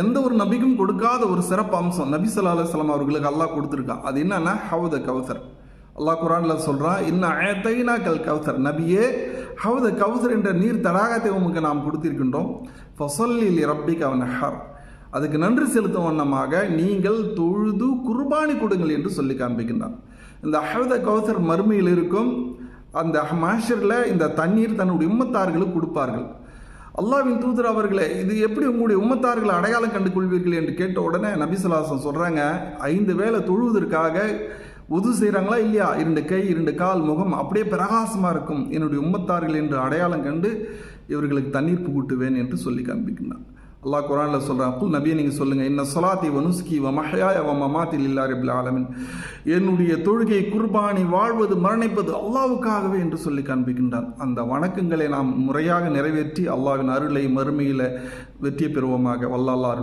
எந்த ஒரு நபிக்கும் கொடுக்காத ஒரு சிறப்பு அம்சம் நபி சல்லா அலுவலாம் அவர்களுக்கு அல்லாஹ் கொடுத்துருக்கான் அது என்னன்னா ஹவுத கவுசர் அல்லாஹ் குரான்ல சொல்கிறான் இன்னும் அயத்தைனா கல் கவுசர் நபியே ஹவுத கவுசர் என்ற நீர் தடாகத்தை உமக்கு நாம் கொடுத்திருக்கின்றோம். ஃபசல்லில் ரப்பிக் அவன் ஹர் அதுக்கு நன்றி செலுத்தும் வண்ணமாக நீங்கள் தொழுது குர்பானி கொடுங்கள் என்று சொல்லி காண்பிக்கின்றான். இந்த ஹவுத கௌசர் மறுமையில் இருக்கும் அந்த மாஷரில் இந்த தண்ணீர் தன்னுடைய உம்மத்தார்களுக்கு கொடுப்பார்கள். அல்லாவின் தூதர் அவர்களே இது எப்படி உங்களுடைய உம்மத்தார்களை அடையாளம் கண்டு கொள்வீர்கள் என்று கேட்ட உடனே நபிசுல்லாசம் சொல்கிறாங்க ஐந்து வேளை தொழுவதற்காக உது செய்கிறாங்களா இல்லையா? இரண்டு கை இரண்டு கால் முகம் அப்படியே பிரகாசமாக இருக்கும். என்னுடைய உம்மத்தார்கள் என்று அடையாளம் கண்டு இவர்களுக்கு தண்ணீர் புகுட்டுவேன் என்று சொல்லி காண்பிக்கின்றான். அல்லாஹ் குரானில் சொல்கிறான் குல் நபியை நீங்கள் சொல்லுங்கள் என்ன சொலாத்தி வனுஸ்கி வ மஹயாய வ மமாத்தில் இல்லா ரபில் ஆலமின். என்னுடைய தொழுகை குர்பானி வாழ்வது மரணிப்பது அல்லாவுக்காகவே என்று சொல்லி காண்பிக்கின்றான். அந்த வணக்கங்களை நாம் முறையாக நிறைவேற்றி அல்லாவின் அருளை மறுமையில் வெற்றி பெறுவோமாக. வல்லல்லார்